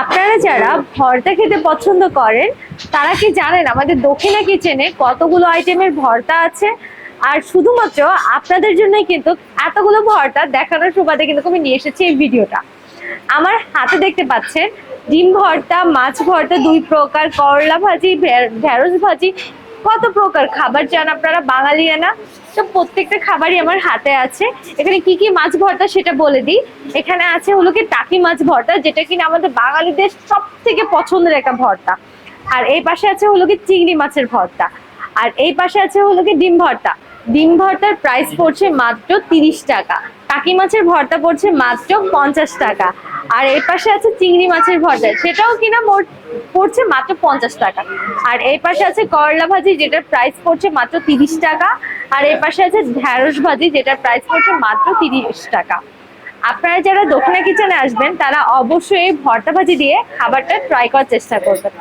আপনারা যারা ভর্তা খেতে পছন্দ করেন, তারা কি জানেন আমাদের দক্ষিণা কিচেনে কতগুলো আইটেমের ভর্তা আছে? আর শুধুমাত্র আপনাদের জন্যই কিন্তু এতগুলো ভর্তা দেখানোর সুবাদে কিন্তু আমি নিয়ে এসেছি এই ভিডিওটা। আমার হাতে দেখতে পাচ্ছেন, ডিম ভর্তা, মাছ ভর্তা, দুই প্রকার, করলা ভাজি ঢেঁড়স ভাজি কত প্রকার খাবার চান আপনারা? বাঙালিয়ানা তো প্রত্যেকটা খাবারই আমার হাতে আছে। এখানে কি কি মাছ ভর্তা সেটা বলে দিই। এখানে আছে হলো কি টাকি মাছ ভর্তা, যেটা কিনা আমাদের বাঙালিদের সব থেকে পছন্দের একটা ভর্তা। আর এই পাশে আছে হলো কি চিংড়ি মাছের ভর্তা। আর এই পাশে আছে হলো কি ডিম ভর্তা। ডিম ভর্তার প্রাইস পড়ছে মাত্র তিরিশ টাকা। টাকি মাছের ভর্তা পড়ছে মাত্র পঞ্চাশ টাকা। আর এই পাশে আছে চিংড়ি মাছের ভর্তা। সেটাও কিনা পড়ছে মাত্র পঞ্চাশ টাকা। আর এই পাশে আছে করলা ভাজি, যেটার প্রাইস পড়ছে মাত্র তিরিশ টাকা। আর এই পাশে আছে ঢ্যাঁড়স ভাজি, যেটার প্রাইস পড়ছে মাত্র তিরিশ টাকা। আপনারা যারা দক্ষিণা কিচেনে আসবেন, তারা অবশ্যই ভর্তা ভাজি দিয়ে খাবারটা ট্রাই করার চেষ্টা করবেন।